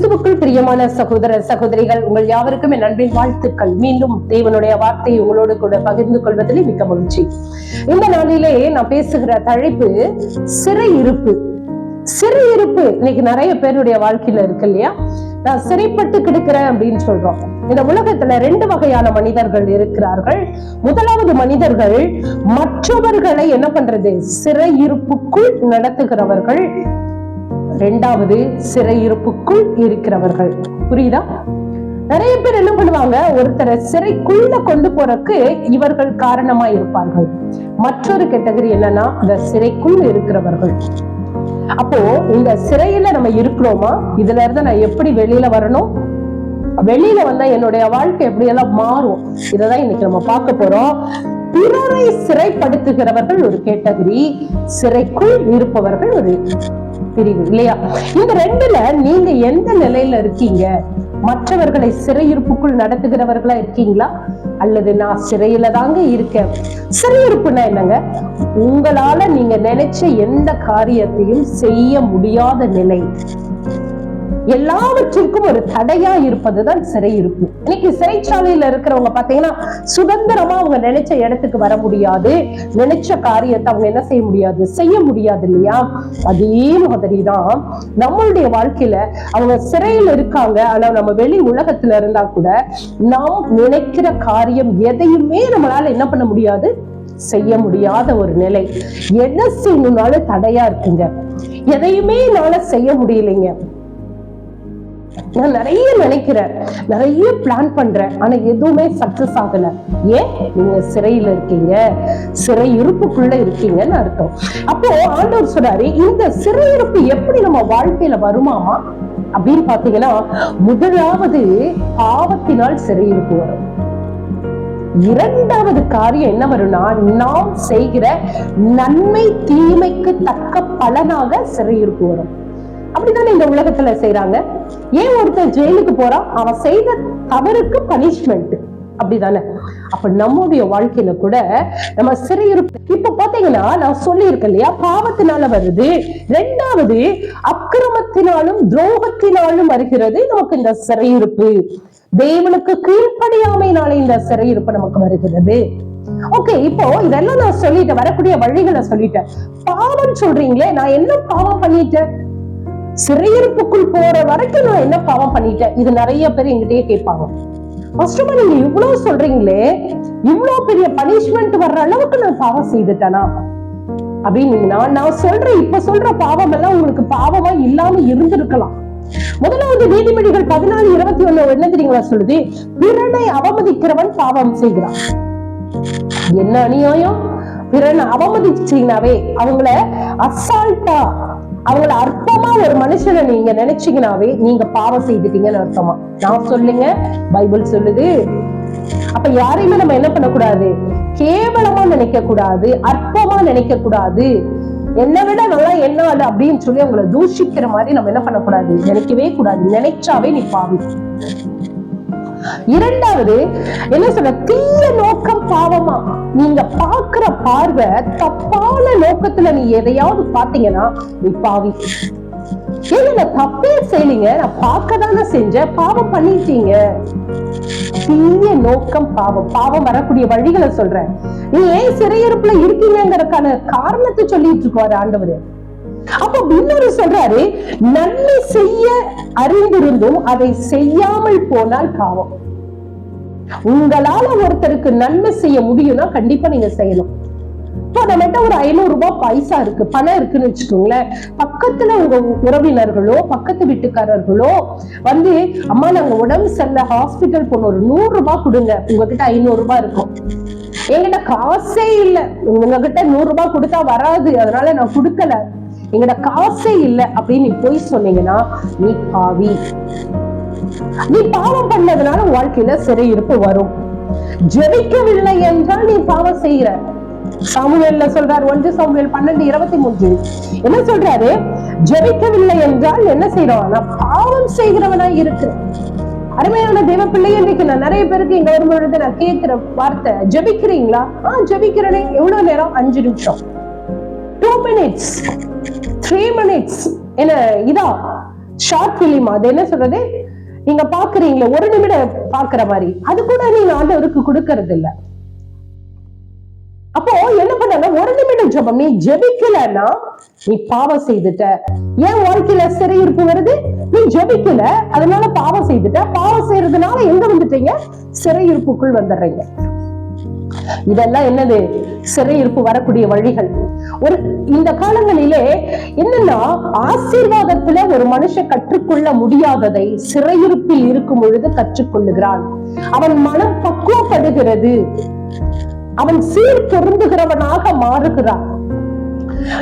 கிறிஸ்துவுக்குள் பிரியமான சகோதர சகோதரிகள் உங்கள் யாவருக்கும் என் அன்பின் வாழ்த்துக்கள். மீண்டும் தேவனுடைய வார்த்தையை உங்களோடு கூட பகிர்ந்து கொள்வதில் மிக்க மகிழ்ச்சி. இந்த நாளிலே நான் பேசுகிற தலைப்பு சிறை இருப்பு. சிறை இருப்பு இன்னைக்கு நிறைய பேருடைய வாழ்க்கையில இருக்கு இல்லையா? நான் சிறைப்பட்டு கிடக்கிறேன் அப்படின்னு சொல்றோம். இந்த உலகத்துல ரெண்டு வகையான மனிதர்கள் இருக்கிறார்கள். முதலாவது மனிதர்கள் மற்றவர்களை என்ன பண்றது? சிறையிருப்புக்குள் நடத்துகிறவர்கள். ரெண்டாவது சிறையிருப்புக்குள் இருக்கிறவர்கள். புரியுதா? நிறைய பேர் என்ன பண்ணுவாங்க? ஒருத்தரை சிறைக்குள்ள கொண்டு போறதுக்கு இவர்கள் காரணமா இருப்பார்கள். மற்றொரு கேட்டகரி என்னன்னா இந்த சிறைக்குள் இருக்கிறவர்கள். அப்போ இந்த சிறையில நம்ம இருக்கிறோமா? இதுல இருந்து நான் எப்படி வெளியில வரணும்? வெளியில வந்தா என்னுடைய வாழ்க்கை எப்படி எல்லாம் மாறும்? இததான் இன்னைக்கு நம்ம பார்க்க போறோம். பிறரை சிறைப்படுத்துகிறவர்கள் ஒரு கேட்டகரி சிறைக்குள் இருப்பவர்கள் ஒரு பிரிவு. இல்லையா? இந்த ரெண்டுல நீங்க எந்த நிலையில இருக்கீங்க? மற்றவர்களை சிறையிருப்புக்குள் நடத்துகிறவர்களா இருக்கீங்களா? அல்லது நான் சிறையில தாங்க இருக்கேன்? சிறையிருப்புனா என்னங்க? உங்களால நீங்க நினைச்ச எந்த காரியத்தையும் செய்ய முடியாத நிலை. எல்லாவற்றிற்கும் ஒரு தடையா இருப்பதுதான் சிறை இருப்பு இன்னைக்கு சிறைச்சாலையில இருக்கிறவங்க பாத்தீங்கன்னா சுதந்திரமா அவங்க நினைச்ச இடத்துக்கு வர முடியாது. நினைச்ச காரியத்தை அவங்க என்ன செய்ய முடியாது? செய்ய முடியாது இல்லையா? அதே மாதிரிதான் நம்மளுடைய வாழ்க்கையில அவங்க சிறையில் இருக்காங்க. ஆனா நம்ம வெளி உலகத்துல இருந்தா கூட நாம் நினைக்கிற காரியம் எதையுமே நம்மளால என்ன பண்ண முடியாது? செய்ய முடியாத ஒரு நிலை. என்ன செய்யணும்னாலும் தடையா இருக்குங்க. எதையுமே என்னால செய்ய முடியலைங்க. நான் நிறைய நினைக்கிறேன் நிறைய பிளான் பண்றேன் ஆனா எதுவுமே சக்சஸ் ஆகல. ஏன்? நீங்க சிறையில இருக்கீங்க சிறை இருப்புக்குள்ள இருக்கீங்கன்னு அர்த்தம். அப்போ ஆண்டவர் சொல்றாரு இந்த சிறையிருப்பு எப்படி நம்ம வாழ்க்கையில வருமாமா அப்படின்னு பாத்தீங்கன்னா முதலாவது பாவத்தினால் சிறையிருப்பு வரும். இரண்டாவது காரியம் என்ன வரும்னா நாம் செய்கிற நன்மை தீமைக்கு தக்க பலனாக சிறையிருப்பு வரும். அப்படித்தானே இந்த உலகத்துல செய்யறாங்க ஏன் ஒருத்தர் ஜெயிலுக்கு போறான் அவன் செய்த தவறுக்கு பனிஷ்மெண்ட் அப்படிதானே? அப்ப நம்முடைய வாழ்க்கையில கூட நம்ம சிறையிருப்பு இப்ப பாத்தீங்கன்னா நான் சொல்லியிருக்கேன் இல்லையா? பாவத்தினால வருது. ரெண்டாவது அக்கிரமத்தினாலும் துரோகத்தினாலும் வருகிறது நமக்கு இந்த சிறையிருப்பு. தேவனுக்கு கீழ்ப்படியாமையினால இந்த சிறையிருப்பு நமக்கு வருகிறது. ஓகே இப்போ இதெல்லாம் நான் சொல்லிட்டேன். வரக்கூடிய வழிகளை சொல்லிட்டேன். பாவம் சொல்றீங்களே நான் என்ன பாவம் பண்ணிட்டேன்? சிறையிருப்புக்குள் போற வரைக்கும் நான் என்ன பாவம் பண்ணிட்டேன்? இது நிறைய பேர் எங்கிட்டயே கேட்பாங்க. ஃபர்ஸ்ட் ஆஃப் நீங்க இவ்வளவு சொல்றீங்களே இவ்வளவு பெரிய பனிஷ்மெண்ட் வர்ற அளவுக்கு நான் பாவம் செய்துட்டேனா? அப்படின்னு நான் சொல்றேன் இப்ப சொல்ற பாவம் எல்லாம் உங்களுக்கு பாவமா இல்லாம இருந்திருக்கலாம். முதலாவது நீதிமொழிகள் பதினாலு இருபத்தி ஒண்ணு என்ன தெரியுங்களா சொல்லுது? பிறனை அவமதிக்கிறவன் பாவம் செய்கிறான். என்ன அநியாயம்? பிறனை அவமதிச்சீங்கனாவே அவங்கள அசால்ட்டா அவங்கள அற்பமா ஒரு மனுஷனை நீங்க நினைச்சீங்கனாவே நீங்க பாவம் செய்துட்டீங்கன்னு அர்த்தமா. நான் சொல்லுங்க பைபிள் சொல்லுது. அப்ப யாரையுமே நம்ம என்ன பண்ணக்கூடாது? கேவலமா நினைக்க கூடாது அற்பமா நினைக்க கூடாது என்னை விட நல்லா என்ன அது அப்படின்னு சொல்லி அவங்களை தூஷிக்கிற மாதிரி நம்ம என்ன பண்ணக்கூடாது? நினைக்கவே கூடாது. நினைச்சாவே நீ பாவி. இரண்டாவது என்ன சொல்ற? தீய நோக்கம் பாவமா? நீங்க பாக்குற பார்வை தப்பான நோக்கத்துல நீ எதையாவது பாத்தீங்கன்னா நீ பாவி ஏன்னா நான் தப்பே செய்யலீங்க. நான் பார்க்க தானே செஞ்சேன். பாவம் பண்ணிட்டீங்க. தீய நோக்கம் பாவம். பாவம் வரக்கூடிய வழிகளை சொல்றேன். நீ ஏன் சிறையிருப்புல இருக்கீங்கிறதுக்கான காரணத்தை சொல்லிட்டு இருக்காரு ஆண்டவர். அப்ப இன்னொரு சொல்றாரு நன்மை செய்ய அறிந்திருந்தும் அதை செய்யாமல் போனால் பாவம். உங்களால ஒருத்தருக்கு நன்மை செய்ய முடியும்னா கண்டிப்பா நீங்க செய்யணும். இப்போ நம்மகிட்ட ஒரு ஐநூறு ரூபாய் பைசா இருக்கு பணம் இருக்குன்னு வச்சுக்கோங்களேன். பக்கத்துல உங்க உறவினர்களோ பக்கத்து வீட்டுக்காரர்களோ வந்து அம்மா நாங்க உடம்பு சரியில்லை ஹாஸ்பிட்டல் போன ஒரு நூறு ரூபாய் கொடுங்க. உங்ககிட்ட ஐநூறு ரூபாய் இருக்கும். எங்கிட்ட காசே இல்லை. உங்ககிட்ட நூறு ரூபாய் கொடுத்தா வராது. அதனால நான் கொடுக்கல. எங்கிட்ட காசே இல்லை. அப்படின்னு நீ போய் சொன்னீங்கன்னா நீ பாவி. நீ பாவம் பண்ணதுனால வாழ்க்கையில சிறையிருப்பு வரும். ஜெபிக்கவில்லை என்றால் நீ பாவம் செய்யற சாமுவேல்ல சொல்றாரு ஒன்று சாமுவேல் பன்னெண்டு இருபத்தி மூன்று. என்ன சொல்றாரு? ஜெபிக்கவில்லை என்றால் என்ன செய்யறோம் நான் பாவம் செய்கிறவனா இருக்கிறேன் அருமையான தெய்வ பிள்ளை இன்னைக்கு நான் நிறைய பேருக்கு இங்க வரும்பொழுது நான் கேட்கிற வார்த்தை ஜெபிக்கிறீங்களா? ஆஹ் ஜெபிக்கிறேனே. எவ்வளவு நேரம்? அஞ்சு நிமிஷம். டூ மினிட்ஸ் த்ரீ மினிட்ஸ் என்ன இதா? ஷார்ட் பிலிம் அது. என்ன சொல்றது? நீங்க பாக்குறீங்களே ஒரு நிமிடம் பாக்குற மாதிரி. அது கூட நீங்க ஆண்டவருக்கு கொடுக்கறது இல்ல அப்போ என்ன பண்ண ஒரு நிமிடம் ஜெபம். நீ ஜெபிக்கலன்னா நீ பாவம் செய்துட்ட. ஏன் வாழ்க்கையில சிறையிருப்பு வருது? நீ ஜெபிக்கல. அதனால பாவம் செய்துட்ட. பாவம் செய்யறதுனால எங்க வந்துட்டீங்க? சிறையிருப்புக்குள் வந்துடுறீங்க. இதெல்லாம் என்னது? சிறையிருப்பு வரக்கூடிய வழிகள். ஒரு இந்த காலங்களிலே என்னன்னா ஆசீர்வாதத்துல ஒரு மனுஷன் கற்றுக்கொள்ள முடியாததை சிறையிருப்பில் இருக்கும் பொழுது கற்றுக்கொள்ளுகிறான். அவன் மனம் பக்குவப்படுகிறது. அவன் சீர் பொருந்துகிறவனாக மாறுகிறான்.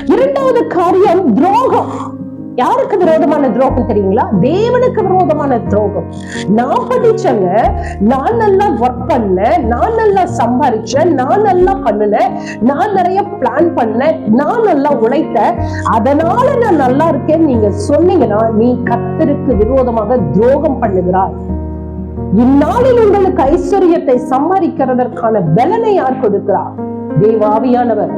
இரண்டாவது காரியம் துரோகம். யாருக்கு விரோதமான துரோகம் தெரியுங்களா? தேவனுக்கு விரோதமான துரோகம். நான் படிச்சங்க நான் நல்லா ஒர்க் பண்ணேன் நான் நல்லா சம்பாரிச்சேன் நான் நல்லா பண்ணினேன் நான் நிறைய பிளான் பண்ணேன் நான் நல்லா உழைத்தேன். அதனால நான் நல்லா இருக்கேன்னு நீங்க சொன்னீங்கன்னா நீ கத்தருக்கு விரோதமாக துரோகம் பண்ணுகிறாய். இந்நாளில் உங்களுக்கு ஐஸ்வர்யத்தை சம்பாதிக்கிறதற்கான பலனை யார் கொடுக்கிறார்? தேவாவியானவர்.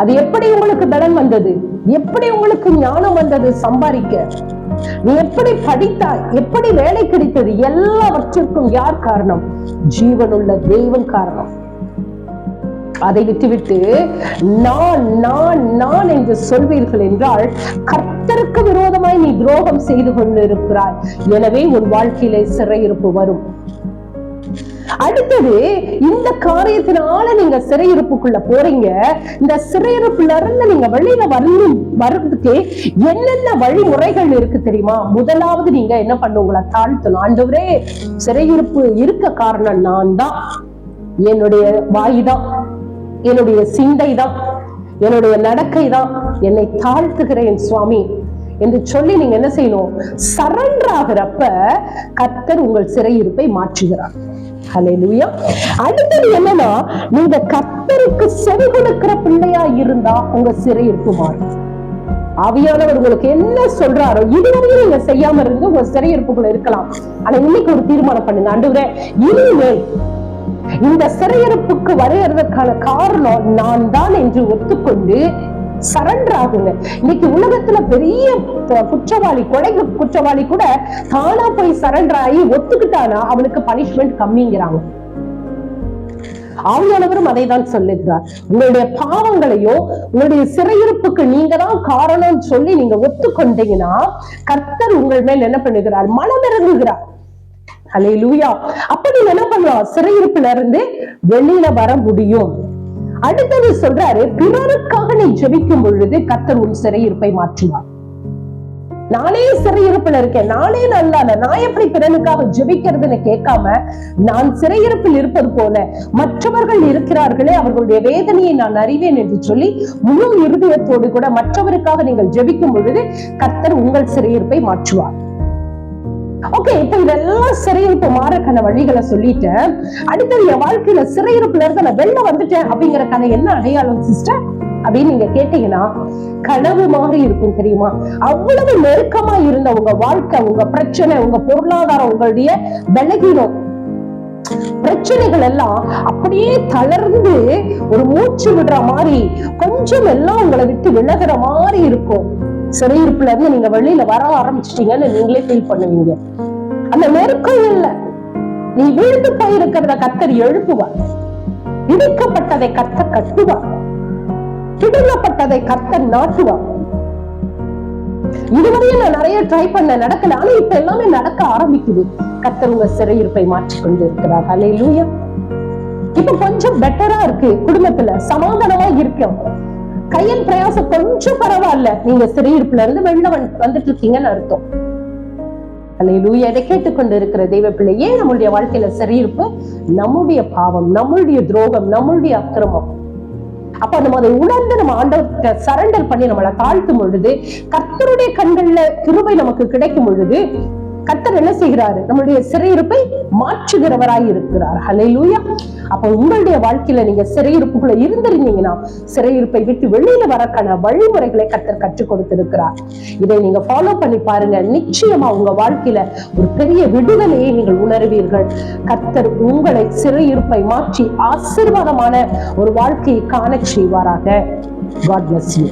அது எப்படி உங்களுக்கு பலன் வந்தது? எப்படி உங்களுக்கு ஞானம் வந்தது சம்பாதிக்க? நீ எப்படி படித்தாய்? எப்படி வேலை கிடைத்தது? எல்லாவற்றிற்கும் யார் காரணம்? ஜீவனுள்ள தெய்வம் காரணம். அதை விட்டுவிட்டு நான் நான் நான் என்று சொல்வீர்கள் என்றால் கர்த்தருக்கு விரோதமாய் நீ துரோகம் செய்து கொண்டிருக்கிறாய். எனவே உன் வாழ்க்கையிலே சிறையிருப்பு வரும். அடுத்தது இந்த காரியத்தினால நீங்க சிறையிருப்புக்குள்ள போறீங்க. இந்த சிறையிருப்புல இருந்து நீங்க வெளியில வரணும் வர்றதுக்கு என்னென்ன வழிமுறைகள் இருக்கு தெரியுமா? முதலாவது நீங்க என்ன பண்ணுங்களை தாழ்த்தணும். ஆண்டவரே சிறையிருப்பு இருக்க காரணம் நான் தான் என்னுடைய வாய் தான் என்னுடைய சிந்தை தான் என்னுடைய நடக்கை தான் என்னை தாழ்த்துகிறேன் சுவாமி. என்று சொல்லி நீங்க என்ன செய்யணும்? சரண்டர் ஆகிறப்ப கத்தர் உங்கள் சிறையிருப்பை மாற்றுகிறார். ஹalleluya. அடுத்தது என்னன்னா நீங்க கத்தருக்கு செவி கொடுக்கிற பிள்ளையா இருந்தா உங்க சிறையிருப்பு மாறும் ஆவியானவர் உங்களுக்கு என்ன சொல்றாரோ இதுவரையும் நீங்க செய்யாம இருந்து உங்க சிறையிருப்புக்குள்ள இருக்கலாம். ஆனா இன்னைக்கு ஒரு தீர்மானம் பண்ணுங்க. அண்டுவரே இனிமேல் இந்த சிறையிருப்புக்கு வரையறதுக்கான காரணம் நான் தான் என்று ஒத்துக்கொண்டு சரண்டர் ஆகுங்க. இன்னைக்கு உலகத்துல பெரிய குற்றவாளி கொலை குற்றவாளி கூட தானா போய் சரண்டர் ஆகி ஒத்துக்கிட்டானா அவனுக்கு பனிஷ்மெண்ட் கம்மிங்கிறாங்க. ஆவியானவரும் அதை தான் சொல்லுகிறார். உங்களுடைய பாவங்களையோ உங்களுடைய சிறையிருப்புக்கு நீங்க தான் காரணம் சொல்லி நீங்க ஒத்துக்கொண்டீங்கன்னா கர்த்தர் உங்கள் மேல் என்ன பண்ணுகிறார்? மனம் இறங்குகிறார் லூயா அப்ப நீங்க என்ன பண்ணலாம்? சிறையிருப்புல இருந்து வெளியில வர முடியும். அடுத்தது சொல்றாரு பிறருக்காக நீ ஜெபிக்கும் பொழுது கத்தர் உன் சிறையிருப்பை மாற்றுவார் நானே சிறையிருப்புல இருக்கேன் நானே நல்லா நான் எப்படி பிறனுக்காக ஜெபிக்கிறதுன்னு கேட்காம நான் சிறையிருப்பில் இருப்பது போல மற்றவர்கள் இருக்கிறார்களே அவர்களுடைய வேதனையை நான் அறிவேன் என்று சொல்லி முழு இருதயத்தோடு கூட மற்றவருக்காக நீங்கள் ஜெபிக்கும் பொழுது கர்த்தர் உங்கள் சிறையிருப்பை மாற்றுவார். ஓகே இப்ப இதெல்லாம் சிறையிருப்பு மாறக்கான வழிகளை சொல்லிட்டு அடுத்தது என் வாழ்க்கையில சிறையிருப்புல இருந்து நான் வெளில வந்துட்டேன் அப்படிங்கறக்கான என்ன அடையாளம் சிஸ்டர் அப்படின்னு நீங்க கேட்டீங்கன்னா கனவு மாதிரி இருக்கும் தெரியுமா? அவ்வளவு நெருக்கமா இருந்த உங்க வாழ்க்கை உங்க பிரச்சனை உங்க பொருளாதாரம் உங்களுடைய பலகீனம் பிரச்சனைகள் எல்லாம் அப்படியே தளர்ந்து ஒரு மூச்சு விடுற மாதிரி கொஞ்சம் எல்லாம் உங்களை விட்டு விலகிற மாதிரி இருக்கும். சிறையிருப்புல இருந்து நீங்க வெளியில வர ஆரம்பிச்சிட்டீங்கன்னு நீங்களே ஃபீல் பண்ணுவீங்க. அந்த நெருக்கம் இல்ல. நீ வீழ்ந்து போயிருக்கிறத கத்தர் எழுப்புவார். இடிக்கப்பட்டதை கத்த கட்டுவார். கிடுங்கப்பட்டதை கத்த நாட்டுவார். இதுவரையும் நான் நிறைய ட்ரை பண்ண நடக்கல. ஆனா இப்ப எல்லாமே நடக்க ஆரம்பிக்குது. கத்தர் உங்க சிறையிருப்பை மாற்றிக்கொண்டு இருக்கிறார் ஹalleluya இப்ப கொஞ்சம் பெட்டரா இருக்கு. குடும்பத்துல சமாதானமா இருக்கும் கையின் பிரயாசம் கொஞ்சம் பரவாயில்ல. நீங்க சிறையிருப்புல இருந்து வெளில வந்துட்டு இருக்கீங்கன்னு அர்த்தம். இதை கேட்டுக்கொண்டு இருக்கிற தெய்வ பிள்ளையே நம்மளுடைய வாழ்க்கையில சிறையிருப்பு நம்முடைய பாவம் நம்மளுடைய துரோகம் நம்மளுடைய அக்கிரமம். அப்ப நம்ம அதை உணர்ந்து நம்ம ஆண்டவர்கிட்ட சரண்டர் பண்ணி நம்மளை தாழ்த்தும் பொழுது கர்த்தருடைய கண்கள்ல கிருபை நமக்கு கிடைக்கும் பொழுது கத்தர் என்ன செய்கிறாரு? நம்மளுடைய சிறையிருப்பை மாற்றுகிறவராய் இருக்கிறார். ஹalleluya. அப்ப உங்களுடைய வாழ்க்கையில நீங்க சிறையிருப்புக்குள்ள இருந்திருந்தீங்கன்னா சிறையிருப்பை விட்டு வெளியில வரக்கான வழிமுறைகளை கத்தர் கற்றுக் கொடுத்திருக்கிறார். இதை நீங்க ஃபாலோ பண்ணி பாருங்க. நிச்சயமா உங்க வாழ்க்கையில ஒரு பெரிய விடுதலையை நீங்கள் உணர்வீர்கள். கத்தர் உங்களை சிறையிருப்பை மாற்றி ஆசீர்வாதமான ஒரு வாழ்க்கையை காண செய்வாராக. God bless you.